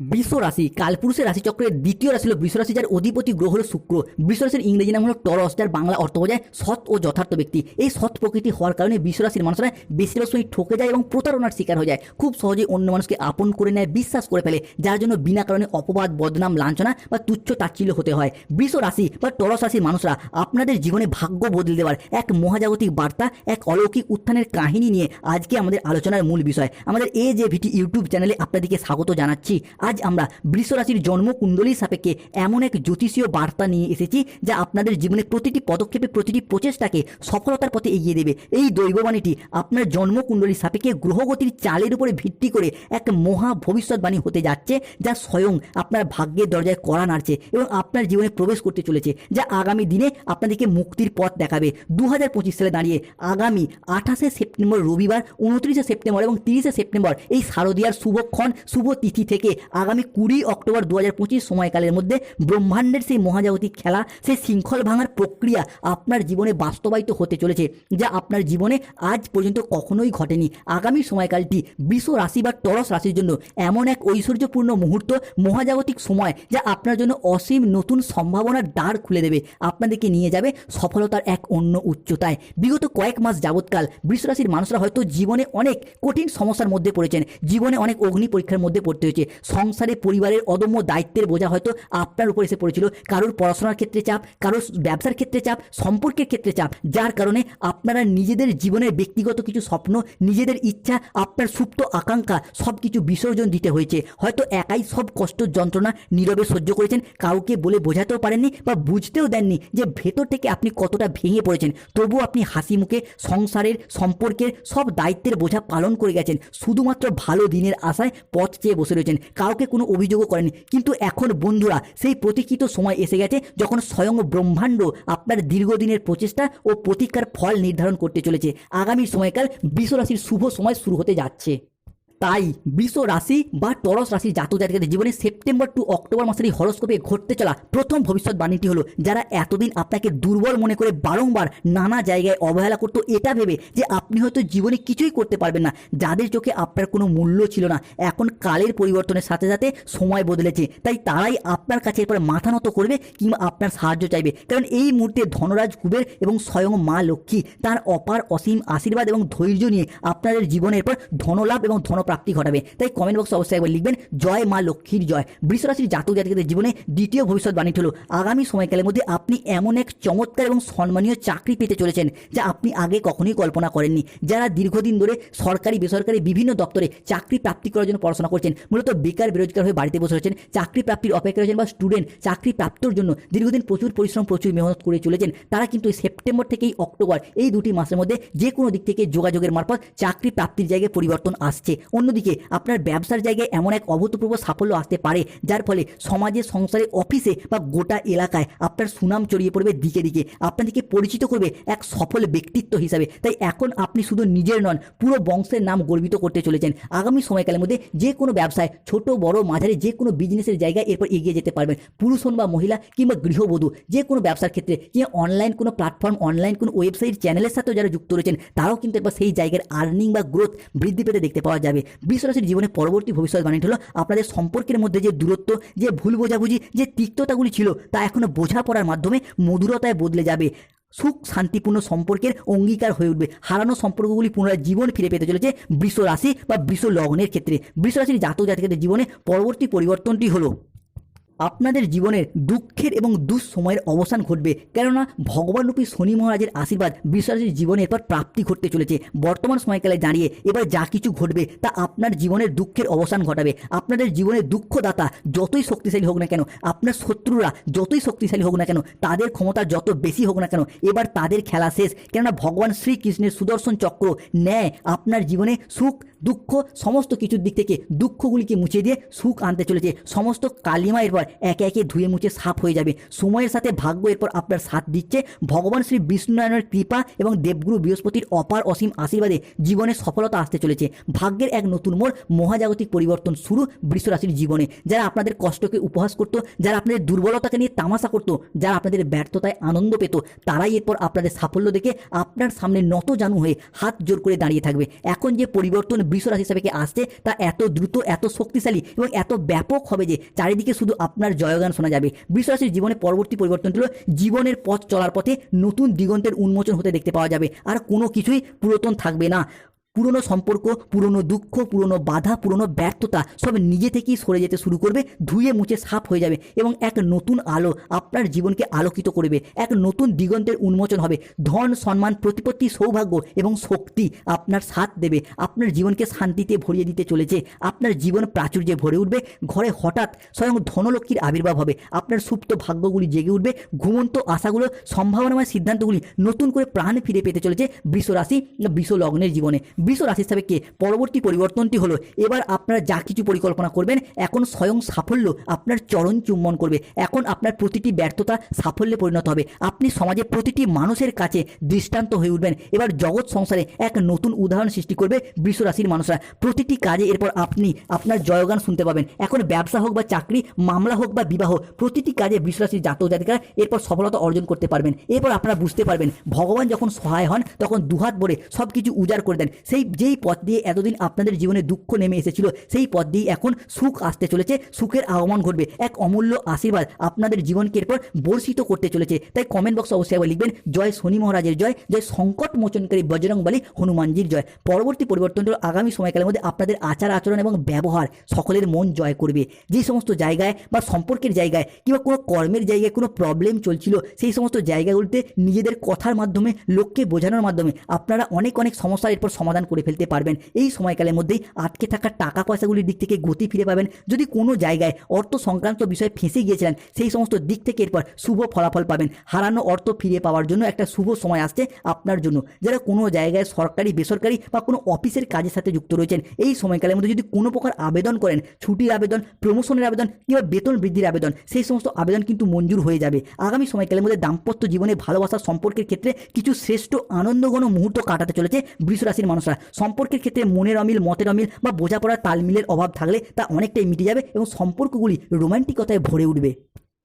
বৃষ রাশি কালপুরুষের রাশিচক্রের দ্বিতীয় রাশি হল বৃষ রাশি যার অধিপতি গ্রহ হল শুক্র। বৃষ রাশির ইংরেজি নাম হলো টরস, যার বাংলা অর্থ বোঝায় সৎ ও যথার্থ ব্যক্তি। এই সৎ প্রকৃতি হওয়ার কারণে বৃষ রাশির মানুষরা বেশিরভাগ সময় ঠকে যায় এবং প্রতারণার শিকার হয়ে যায়। খুব সহজে অন্য মানুষকে আপন করে নেয়, বিশ্বাস করে ফেলে, যার জন্য বিনা কারণে অপবাদ, বদনাম, লাঞ্ছনা বা তুচ্ছ তাচ্ছিল্য হতে হয়। বৃষ রাশি বা টরস রাশির মানুষরা আপনাদের জীবনে ভাগ্য বদলে দেওয়ার এক মহাজাগতিক বার্তা, এক অলৌকিক উত্থানের কাহিনী নিয়ে আজকে আমাদের আলোচনার মূল বিষয়। আমাদের এ যে ভিটি ইউটিউব চ্যানেলে আপনাদেরকে স্বাগত জানাচ্ছি। আজ আমরা বৃষ রাশির জন্ম কুণ্ডলীর সাপেক্ষে এমন এক জ্যোতিষীয় বার্তা নিয়ে এসেছি যা আপনাদের জীবনে প্রতিটি পদক্ষেপে, প্রতিটি প্রচেষ্টাকে সফলতার পথে এগিয়ে দেবে। এই দৈববাণীটি আপনার জন্ম কুণ্ডলীর সাপেক্ষে গ্রহগতির চালের উপরে ভিত্তি করে এক মহা ভবিষ্যৎবাণী হতে যাচ্ছে, যা স্বয়ং আপনার ভাগ্যের দরজায় কড়া নাড়ছে এবং আপনার জীবনে প্রবেশ করতে চলেছে, যা আগামী দিনে আপনাদেরকে মুক্তির পথ দেখাবে। দু হাজার পঁচিশ সালে দাঁড়িয়ে আগামী আঠাশে সেপ্টেম্বর রবিবার, উনত্রিশে সেপ্টেম্বর এবং তিরিশে সেপ্টেম্বর এই শারদীয়ার শুভক্ষণ শুভ তিথি থেকে আগামী কুড়ি অক্টোবর দু হাজার পঁচিশ সময়কালের মধ্যে ব্রহ্মাণ্ডের সেই মহাজাগতিক খেলা, সেই শৃঙ্খল ভাঙার প্রক্রিয়া আপনার জীবনে বাস্তবায়িত হতে চলেছে, যা আপনার জীবনে আজ পর্যন্ত কখনোই ঘটেনি। আগামী সময়কালটি বৃষ রাশি বা টরস রাশির জন্য এমন এক ঐশ্বর্যপূর্ণ মুহূর্ত, মহাজাগতিক সময়, যা আপনার জন্য অসীম নতুন সম্ভাবনার দ্বার খুলে দেবে। আপনাদেরকে নিয়ে যাবে সফলতার এক অন্য উচ্চতায়। বিগত কয়েক মাস যাবৎকাল বৃষ রাশির মানুষরা হয়তো জীবনে অনেক কঠিন সমস্যার মধ্যে পড়েছেন, জীবনে অনেক অগ্নি পরীক্ষার মধ্যে পড়তে হয়েছে। সংসারে পরিবারের অদম্য দায়িত্বের বোঝা হয়তো আপনার উপর এসে পড়েছিল। কারোর পড়াশোনার ক্ষেত্রে চাপ, কারোর ব্যবসার ক্ষেত্রে চাপ, সম্পর্কের ক্ষেত্রে চাপ, যার কারণে আপনারা নিজেদের জীবনের ব্যক্তিগত কিছু স্বপ্ন, নিজেদের ইচ্ছা, আপনার সুপ্ত আকাঙ্ক্ষা সব কিছু বিসর্জন দিতে হয়েছে। হয়তো একাই সব কষ্ট যন্ত্রণা নীরবে সহ্য করেছেন, কাউকে বলে বোঝাতেও পারেননি বা বুঝতেও দেননি যে ভেতর থেকে আপনি কতটা ভেঙে পড়েছেন। তবুও আপনি হাসি মুখে সংসারের, সম্পর্কের সব দায়িত্বের বোঝা পালন করে গেছেন। শুধুমাত্র ভালো দিনের আশায় পথ চেয়ে বসে রয়েছেন। কাউকে কোনো অভিযোগও করেনি। কিন্তু এখন বন্ধুরা, সেই প্রতীক্ষিত সময় এসে গেছে যখন স্বয়ং ব্রহ্মাণ্ড আপনার দীর্ঘদিনের প্রচেষ্টা ও প্রতীক্ষার ফল নির্ধারণ করতে চলেছে। আগামী সময়কাল বিশ্বরাশির শুভ সময় শুরু হতে যাচ্ছে। তাই বৃষ রাশি বা টরস রাশি জাতক জাতিকাদের জীবনে সেপ্টেম্বর টু অক্টোবর মাসের এই হরস্কোপে ঘটতে চলা প্রথম ভবিষ্যৎবাণীটি হলো, যারা এতদিন আপনাকে দুর্বল মনে করে বারংবার নানা জায়গায় অবহেলা করতো, এটা ভেবে যে আপনি হয়তো জীবনে কিছুই করতে পারবেন না। যাদের চোখে আপনার কোনো মূল্য ছিল না, এখন কালের পরিবর্তনের সাথে সাথে সময় বদলেছে। তাই তারাই আপনার কাছে এরপর মাথা নত করবে কিংবা আপনার সাহায্য চাইবে। কারণ এই মুহূর্তে ধনরাজ কুবের এবং স্বয়ং মা লক্ষ্মী তার অপার অসীম আশীর্বাদ এবং ধৈর্য নিয়ে আপনাদের জীবনের পর ধনলাভ এবং ধনপ্রাপ্তি ঘটাবে। তাই কমেন্ট বক্সে অবশ্যই একবার লিখবেন, জয় মা লক্ষ্মীর জয়। বৃষরাশির জাতক জাতিকাদের জীবনে দ্বিতীয় ভবিষ্যৎবাণীটি হলো, আগামী সময়কালের মধ্যে আপনি এমন এক চমৎকার এবং সম্মানীয় চাকরি পেতে চলেছেন, যা আপনি আগে কখনোই কল্পনা করেননি। যারা দীর্ঘদিন ধরে সরকারি, বেসরকারি, বিভিন্ন দপ্তরে চাকরি প্রাপ্তি করার জন্য পড়াশোনা করছেন, মূলত বেকার, বেরোজগার হয়ে বাড়িতে বসে রয়েছেন, চাকরি প্রাপ্তির অপেক্ষা রয়েছেন বা স্টুডেন্ট চাকরি প্রাপ্তর জন্য দীর্ঘদিন প্রচুর পরিশ্রম, প্রচুর মেহনত করে চলেছেন, তারা কিন্তু সেপ্টেম্বর থেকেই অক্টোবর, এই দুটি মাসের মধ্যে যে কোনো দিক থেকে যোগাযোগের মারফত চাকরি প্রাপ্তির জায়গায় পরিবর্তন আসছে। অন্যদিকে আপনার ব্যবসার জায়গায় এমন এক অভূতপূর্ব সাফল্য আসতে পারে, যার ফলে সমাজে, সংসারে, অফিসে বা গোটা এলাকায় আপনার সুনাম ছড়িয়ে পড়বে দিকে দিকে। আপনাদেরকে পরিচিত করবে এক সফল ব্যক্তিত্ব হিসাবে। তাই এখন আপনি শুধু নিজের নন, পুরো বংশের নাম গর্বিত করতে চলেছেন। আগামী সময়কালের মধ্যে যে কোনো ব্যবসায়, ছোট, বড়, মাঝারি, যে কোনো বিজনেসের জায়গায় এরপর এগিয়ে যেতে পারবেন। পুরুষ হন বা মহিলা কিংবা গৃহবধূ, যে কোনো ব্যবসার ক্ষেত্রে কিংবা অনলাইন কোনো প্ল্যাটফর্ম অনলাইন কোনো ওয়েবসাইট চ্যানেলের সাথেও যারা যুক্ত রয়েছেন, তারাও কিন্তু এরপর সেই জায়গার আর্নিং বা গ্রোথ বৃদ্ধি পেতে দেখতে পাওয়া যাবে। বৃষরাশির জীবনে পরবর্তী ভবিষ্যৎবাণী হলো আপনাদের সম্পর্কের মধ্যে যে দূরত্ব, যে ভুল বোঝাবুঝি, যে তিক্ততাগুলি ছিল, তা এখনও বোঝাপড়ার মাধ্যমে মধুরতায় বদলে যাবে। সুখ, শান্তিপূর্ণ সম্পর্কের অঙ্গীকার হয়ে উঠবে। হারানো সম্পর্কগুলি পুনরায় জীবন ফিরে পেতে চলেছে বৃষ রাশি বা বৃষ লগ্নের ক্ষেত্রে। বৃষ রাশির জাতক জাতিকাদের জীবনে পরবর্তী পরিবর্তনটি হলো আপনাদের জীবনের দুঃখের এবং দুঃসময়ের অবসান ঘটবে। কেননা, ভগবানরূপী শনি মহারাজের আশীর্বাদ বিশ্বাসের জীবনে এরপর প্রাপ্তি ঘটতে চলেছে। বর্তমান সময়কালে দাঁড়িয়ে এবার যা কিছু ঘটবে তা আপনার জীবনের দুঃখের অবসান ঘটাবে। আপনাদের জীবনের দুঃখদাতা যতই শক্তিশালী হোক না কেন, আপনার শত্রুরা যতই শক্তিশালী হোক না কেন, তাদের ক্ষমতা যত বেশি হোক না কেন, এবার তাদের খেলা শেষ। কেননা, ভগবান শ্রীকৃষ্ণের সুদর্শন চক্র ন্যায় আপনার জীবনে সুখ দুঃখ সমস্ত কিছুর দিক থেকে দুঃখগুলিকে মুছে দিয়ে সুখ আনতে চলেছে। সমস্ত কালিমা এরপর একে একে ধুয়ে মুছে সাফ হয়ে যাবে। সময়ের সাথে ভাগ্য এরপর আপনার সাথ দিচ্ছে। ভগবান শ্রী বিষ্ণুনারায়ণের কৃপা এবং দেবগুরু বৃহস্পতির অপার অসীম আশীর্বাদে জীবনে সফলতা আসতে চলেছে। ভাগ্যের এক নতুন মোড়, মহাজাগতিক পরিবর্তন শুরু বৃষ রাশির জীবনে। যারা আপনাদের কষ্টকে উপহাস করতো, যারা আপনাদের দুর্বলতাকে নিয়ে তামাশা করতো, যারা আপনাদের ব্যর্থতায় আনন্দ পেত, তারাই এরপর আপনাদের সাফল্য দেখে আপনার সামনে নত জানু হয়ে হাত জোর করে দাঁড়িয়ে থাকবে। এখন যে পরিবর্তন বৃষ রাশি হিসাবে আসছে, তা এত দ্রুত, এত শক্তিশালী এবং এত ব্যাপক হবে যে চারিদিকে শুধু আপনার জয়গান শোনা যাবে। বৃষ রাশির জীবনে পরবর্তী পরিবর্তন হলো জীবনের পথ চলার পথে নতুন দিগন্তের উন্মোচন হতে দেখতে পাওয়া যাবে। আর কোনো কিছুই পুরাতন থাকবে না। পুরনো সম্পর্ক, পুরনো দুঃখ, পুরনো বাধা, পুরনো ব্যর্থতা সব নিজে থেকেই সরে যেতে শুরু করবে, ধুয়ে মুছে সাফ হয়ে যাবে এবং এক নতুন আলো আপনার জীবনকে আলোকিত করবে, এক নতুন দিগন্তের উন্মোচন হবে। ধন, সম্মান, প্রতিপত্তি, সৌভাগ্য এবং শক্তি আপনার সাথ দেবে, আপনার জীবনকে শান্তিতে ভরিয়ে দিতে চলেছে, আপনার জীবন প্রাচুর্যে ভরে উঠবে, ঘরে হঠাৎ স্বয়ং ধনলক্ষ্মীর আবির্ভাব হবে, আপনার সুপ্ত ভাগ্যগুলি জেগে উঠবে, ঘুমন্ত আশাগুলো, সম্ভাবনাময় সিদ্ধান্তগুলি নতুন করে প্রাণ ফিরে পেতে চলেছে বৃষ রাশি বৃষ লগ্নের জীবনে। বৃষ রাশি হিসাবে কে পরবর্তী পরিবর্তনটি হলো? এবার আপনারা যা কিছু পরিকল্পনা করবেন, এখন স্বয়ং সাফল্য আপনার চরণ চুম্বন করবে। এখন আপনার প্রতিটি ব্যর্থতা সাফল্যে পরিণত হবে। আপনি সমাজে প্রতিটি মানুষের কাছে দৃষ্টান্ত হয়ে উঠবেন। এবার জগৎ সংসারে এক নতুন উদাহরণ সৃষ্টি করবে বৃষ রাশির মানুষরা। প্রতিটি কাজে এরপর আপনি আপনার জয়গান শুনতে পাবেন। এখন ব্যবসা হোক বা চাকরি, মামলা হোক বা বিবাহ, প্রতিটি কাজে বৃষ রাশির জাতক জাতিকারা এরপর সফলতা অর্জন করতে পারবেন। এরপর আপনারা বুঝতে পারবেন, ভগবান যখন সহায় হন, তখন দুহাত ভরে সব কিছু উজাড় করে দেন। সেই যেই পথ দিয়ে এতদিন আপনাদের জীবনে দুঃখ নেমে এসেছিল, সেই পথ দিয়ে এখন সুখ আসতে চলেছে, সুখের আগমন ঘটবে। এক অমূল্য আশীর্বাদ আপনাদের জীবনকে এরপর বর্ষিত করতে চলেছে। তাই কমেন্ট বক্সে অবশ্যই আবার লিখবেন, জয় শনি মহারাজের জয় জয় সংকট মোচনকারী বজরংবলী হনুমানজির জয়। পরবর্তী পরিবর্তন আগামী সময়কালের মধ্যে আপনাদের আচার আচরণ এবং ব্যবহার, সকলের মন জয় করবে। যে সমস্ত জায়গায় বা সম্পর্কের জায়গায় কিংবা কোনো কর্মের জায়গায় কোনো প্রবলেম চলছিল, সেই সমস্ত জায়গাগুলিতে নিজেদের কথার মাধ্যমে, লোককে বোঝানোর মাধ্যমে আপনারা অনেক অনেক সমস্যার এরপর সমাধান করে ফেলতে পারবেন। এই সময়কালের মধ্যেই আটকে থাকা টাকা পয়সাগুলির দিক থেকে গতি ফিরে পাবেন। যদি কোনো জায়গায় অর্থ সংক্রান্ত বিষয়ে ফেঁসে গিয়েছিলেন, সেই সমস্ত দিক থেকে এরপর শুভ ফলাফল পাবেন। হারানো অর্থ ফিরে পাওয়ার জন্য একটা শুভ সময় আসছে আপনার জন্য। যারা কোনো জায়গায় সরকারি, বেসরকারি বা কোনো অফিসের কাজের সাথে যুক্ত রয়েছেন, এই সময়কালের মধ্যে যদি কোনো প্রকার আবেদন করেন, ছুটির আবেদন প্রমোশনের আবেদন কিংবা বেতন বৃদ্ধির আবেদন, সেই সমস্ত আবেদন কিন্তু মঞ্জুর হয়ে যাবে। আগামী সময়কালের মধ্যে দাম্পত্য জীবনে ভালোবাসার সম্পর্কের ক্ষেত্রে কিছু শ্রেষ্ঠ আনন্দঘন মুহূর্ত কাটাতে চলেছে বৃষ রাশির মানুষরা। সম্পর্কের ক্ষেত্রে মনের অমিল, মতের অমিল বা বোঝাপড়ার তালমিলের অভাব থাকলে তা অনেকটাই মিটে যাবে এবং সম্পর্কগুলি রোমান্টিকতায় ভরে উঠবে।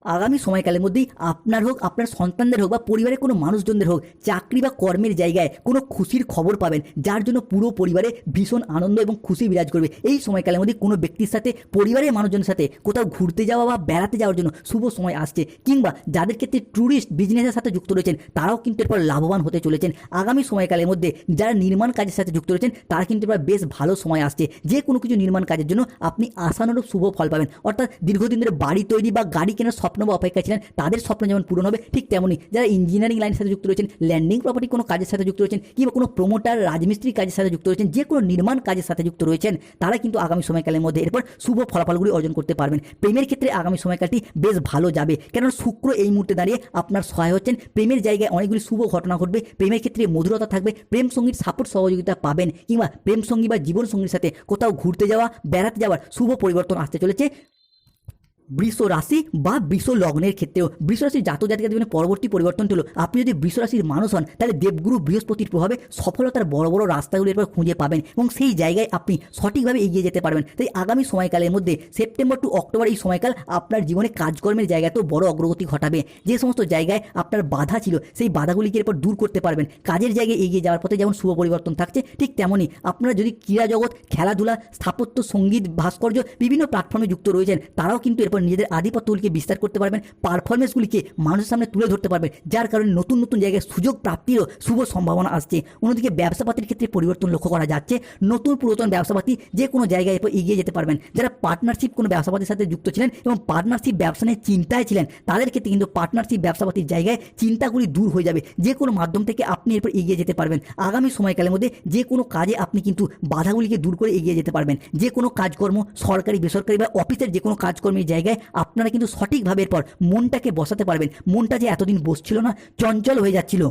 আগামী সময়কালের মধ্যেই আপনার হোক, আপনার সন্তানদের হোক বা পরিবারের কোনো মানুষজনদের হোক, চাকরি বা কর্মের জায়গায় কোনো খুশির খবর পাবেন, যার জন্য পুরো পরিবারে ভীষণ আনন্দ এবং খুশি বিরাজ করবে। এই সময়কালের মধ্যে কোনো ব্যক্তির সাথে, পরিবারের মানুষজনের সাথে কোথাও ঘুরতে যাওয়া বা বেড়াতে যাওয়ার জন্য শুভ সময় আসছে, কিংবা যাদের ক্ষেত্রে ট্যুরিস্ট বিজনেসের সাথে যুক্ত রয়েছেন, তারাও কিন্তু এরপর লাভবান হতে চলেছেন। আগামী সময়কালের মধ্যে যারা নির্মাণ কাজের সাথে যুক্ত রয়েছেন, তারা কিন্তু এবার বেশ ভালো সময় আসছে। যে কোনো কিছু নির্মাণ কাজের জন্য আপনি আশানুরূপ শুভ ফল পাবেন। অর্থাৎ দীর্ঘদিন ধরে বাড়ি তৈরি বা গাড়ি কেনার স্বপ্ন বা অপেক্ষা ছিলেন, তাদের স্বপ্ন যেমন পূরণ হবে, ঠিক তেমনই যারা ইঞ্জিনিয়ারিং লাইনের সাথে যুক্ত রয়েছেন ল্যান্ডিং প্রপার্টি কোনো কাজের সাথে যুক্ত রয়েছেন, কিংবা কোনো প্রমোটার রাজমিস্ত্রির কাজের সাথে যুক্ত রয়েছেন, যে কোনো নির্মাণ কাজের সাথে যুক্ত রয়েছেন, তারা কিন্তু আগামী সময়কালের মধ্যে এরপর শুভ ফলাফলগুলি অর্জন করতে পারবেন। প্রেমের ক্ষেত্রে আগামী সময়কালটি বেশ ভালো যাবে, কেননা শুক্র এই মুহূর্তে দাঁড়িয়ে আপনার সহায় হচ্ছেন। প্রেমের জায়গায় অনেকগুলি শুভ ঘটনা ঘটবে, প্রেমের ক্ষেত্রে মধুরতা থাকবে, প্রেম সঙ্গীর সাপোর্ট সহযোগিতা পাবেন, কিংবা প্রেম সঙ্গী বা জীবন সঙ্গীর সাথে কোথাও ঘুরতে যাওয়া, বেড়াতে যাওয়ার শুভ পরিবর্তন আসতে চলেছে। বৃষ রাশি বা বৃষ লগ্নের ক্ষেত্রেও বৃষ রাশির জাতক জাতিকাদের জীবনে পরবর্তী পরিবর্তন হলো আপনি যদি বৃষ রাশির মানুষ হন, তাহলে দেবগুরু বৃহস্পতির প্রভাবে সফলতার বড় বড় রাস্তাগুলি এরপর খুঁজে পাবেন এবং সেই জায়গায় আপনি সঠিকভাবে এগিয়ে যেতে পারবেন। তাই আগামী সময়কালের মধ্যে সেপ্টেম্বর টু অক্টোবর এই সময়কাল আপনার জীবনে কাজকর্মের জায়গাতেও বড় অগ্রগতি ঘটাবে। যে সমস্ত জায়গায় আপনার বাধা ছিল, সেই বাধাগুলিকে এরপর দূর করতে পারবেন। কাজের জায়গায় এগিয়ে যাওয়ার পথে যেমন শুভ পরিবর্তন থাকছে, ঠিক তেমনই আপনারা যদি ক্রীড়া জগৎ, খেলাধুলা, স্থাপত্য, সংগীত, ভাস্কর্য, বিভিন্ন প্ল্যাটফর্মে যুক্ত রয়েছেন, তারাও কিন্তু এরপর নিজেদের আধিপত্যগুলিকে বিস্তার করতে পারবেন পারফরমেন্সগুলিকে মানুষের সামনে তুলে ধরতে পারবেন। যার কারণে নতুন নতুন জায়গায় সুযোগ প্রাপ্তিরও শুভ সম্ভাবনা আসছে। অন্যদিকে ব্যবসাপাতির ক্ষেত্রে পরিবর্তন লক্ষ্য করা যাচ্ছে। নতুন পুরাতন ব্যবসাপাতি যে কোনো জায়গায় এরপর এগিয়ে যেতে পারবেন। যারা পার্টনারশিপ কোনো ব্যবসাপাতির সাথে যুক্ত ছিলেন এবং পার্টনারশিপ ব্যবসা নিয়ে চিন্তায় ছিলেন, তাদের ক্ষেত্রে কিন্তু পার্টনারশিপ ব্যবসাপাতির জায়গায় চিন্তাগুলি দূর হয়ে যাবে। যে কোনো মাধ্যম থেকে আপনি এরপর এগিয়ে যেতে পারবেন। আগামী সময়কালের মধ্যে যে কোনো কাজে আপনি কিন্তু বাধাগুলিকে দূর করে এগিয়ে যেতে পারবেন। যে কোনো কাজকর্ম সরকারি, বেসরকারি বা অফিসের যে কোনো কাজকর্মের জায়গায় আপনারা কিন্তু সঠিকভাবে এরপর মনটাকে বসাতে পারবেন। মনটা যে এতদিন বসছিল না, চঞ্চল হয়ে যাচ্ছিল।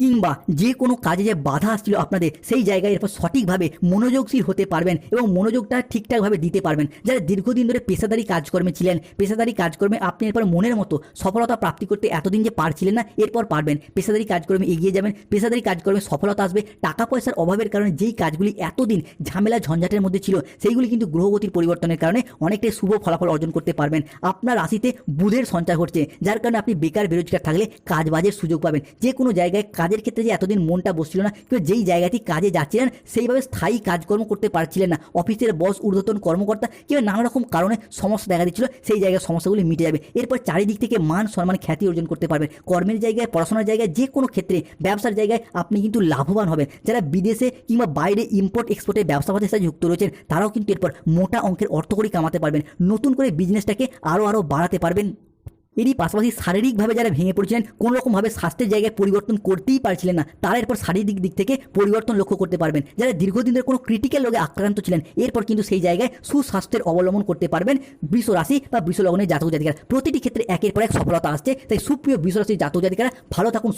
কিংবা যে কোনো কাজে যে বাধা আসছিল আপনাদের, সেই জায়গায় এরপর সঠিকভাবে মনোযোগশীল হতে পারবেন এবং মনোযোগটা ঠিকঠাকভাবে দিতে পারবেন। যারা দীর্ঘদিন ধরে পেশাদারি কাজকর্মে ছিলেন, পেশাদারি কাজকর্মে আপনি এরপর মনের মতো সফলতা প্রাপ্তি করতে এতদিন যে পারছিলেন না, এরপর পারবেন। পেশাদারি কাজকর্মে এগিয়ে যাবেন, পেশাদারি কাজকর্মে সফলতা আসবে, টাকা পয়সার অভাবের কারণে যেই কাজগুলি এতদিন ঝামেলা ঝঞ্ঝাটের মধ্যে ছিল, সেইগুলি কিন্তু গ্রহগতির পরিবর্তনের কারণে অনেকটাই শুভ ফলাফল অর্জন করতে পারবেন। আপনার রাশিতে বুধের সঞ্চার ঘটছে, যার কারণে আপনি বেকার বেরোজগার থাকলে কাজ বাজের সুযোগ পাবেন। যে কোনো জায়গায় কাজ কাজের ক্ষেত্রে যে এতদিন মনটা বসছিল না কিংবা যেই জায়গাটি কাজে যাচ্ছিলেন, সেইভাবে স্থায়ী কাজকর্ম করতে পারছিলেন না। অফিসের বস, ঊর্ধ্বতন কর্মকর্তা, কিংবা নানা রকম কারণে সমস্যা দেখা দিচ্ছিল, সেই জায়গায় সমস্যাগুলি মিটে যাবে। এরপর চারিদিক থেকে মান সম্মান খ্যাতি অর্জন করতে পারবেন। কর্মের জায়গায়, পড়াশোনার জায়গায়, যে কোনো ক্ষেত্রে ব্যবসার জায়গায় আপনি কিন্তু লাভবান হবেন। যারা বিদেশে কিংবা বাইরে ইম্পোর্ট এক্সপোর্টের ব্যবসা বাজারের সাথে যুক্ত রয়েছেন, তারাও কিন্তু এরপর মোটা অঙ্কের অর্থ করে কামাতে পারবেন। নতুন করে বিজনেসটাকে আরও আরও বাড়াতে পারবেন। এরই পাশাপাশি শারীরিকভাবে যারা ভেঙে পড়েছিলেন কোনো রকমভাবে স্বাস্থ্যের জায়গায় পরিবর্তন করতেই পারছিলেন না, তারা এরপর শারীরিক দিক থেকে পরিবর্তন লক্ষ্য করতে পারবেন। যারা দীর্ঘদিন ধরে কোনো ক্রিটিক্যাল রোগে আক্রান্ত ছিলেন, এরপর কিন্তু সেই জায়গায় সুস্বাস্থ্যের অবলম্বন করতে পারবেন বৃষ রাশি বা বৃষ লগ্নের জাতক জাতিকারা। প্রতিটি ক্ষেত্রে একের পর এক সফলতা আসছে, তাই সুপ্রিয় বৃষ রাশির জাতক জাতিকারা ভালো থাকুন